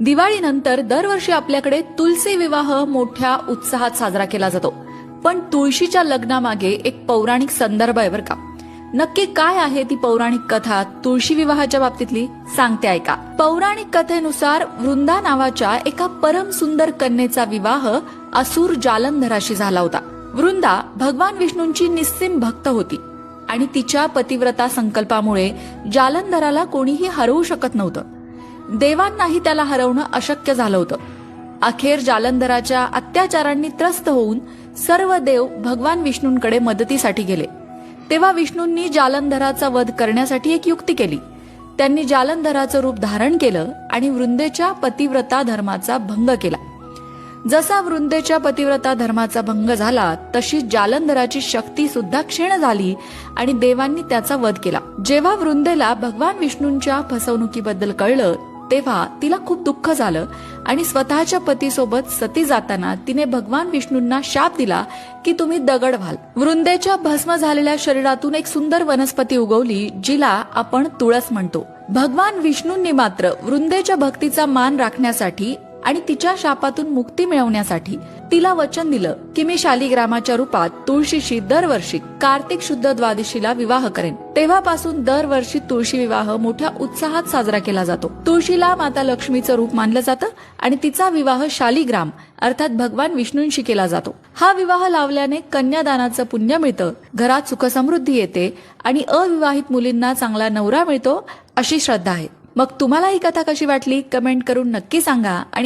दिवाळीनंतर दरवर्षी आपल्याकडे तुलसी विवाह मोठ्या उत्साहात साजरा केला जातो. पण तुळशीच्या लग्नामागे एक पौराणिक संदर्भ आहे बरं का. नक्की काय आहे ती पौराणिक कथा तुळशी विवाहाच्या बाबतीतली? सांगते ऐका. पौराणिक कथेनुसार वृंदा नावाच्या एका परम सुंदर कन्येचा विवाह असुर जालंधराशी झाला होता. वृंदा भगवान विष्णूंची निस्सिम भक्त होती आणि तिच्या पतिव्रता संकल्पामुळे जालंधराला कोणीही हरवू शकत नव्हतं. देवांनाही त्याला हरवणं अशक्य झालं होतं. अखेर जालंधराच्या अत्याचारांनी त्रस्त होऊन सर्व देव भगवान विष्णूंकडे मदतीसाठी गेले. तेव्हा विष्णूंनी जालंधराचा वध करण्यासाठी एक युक्ती केली. त्यांनी जालंधराचं रूप धारण केलं आणि वृंदेच्या पतिव्रता धर्माचा भंग केला. जसा वृंदेच्या पतिव्रता धर्माचा भंग झाला तशी जालंधराची शक्ती सुद्धा क्षीण झाली आणि देवांनी त्याचा वध केला. जेव्हा वृंदेला भगवान विष्णूंच्या फसवणुकीबद्दल कळलं तेव्हा तिला खूप दुःख झालं आणि स्वतःच्या पतीसोबत सती जाताना तिने भगवान विष्णूंना शाप दिला की तुम्ही दगड व्हाल. वृंदेच्या भस्म झालेल्या शरीरातून एक सुंदर वनस्पती उगवली जिला आपण तुळस म्हणतो. भगवान विष्णूंनी मात्र वृंदेच्या भक्तीचा मान राखण्यासाठी आणि तिच्या शापातून मुक्ती मिळवण्यासाठी तिला वचन दिलं की मी शालिग्रामाच्या रूपात तुळशीशी दरवर्षी कार्तिक शुद्ध द्वादशीला विवाह करेन. तेव्हापासून दरवर्षी तुळशी विवाह मोठ्या उत्साहात साजरा केला जातो. तुळशीला माता लक्ष्मीचं रूप मानलं जातं आणि तिचा विवाह शालिग्राम अर्थात भगवान विष्णूंशी केला जातो. हा विवाह लावल्याने कन्यादानाचं पुण्य मिळतं घरात सुखसमृद्धी येते आणि अविवाहित मुलींना चांगला नवरा मिळतो अशी श्रद्धा आहे. मग तुम्हाला ही कथा कशी वाटली? कमेंट करून नक्की सांगा आणि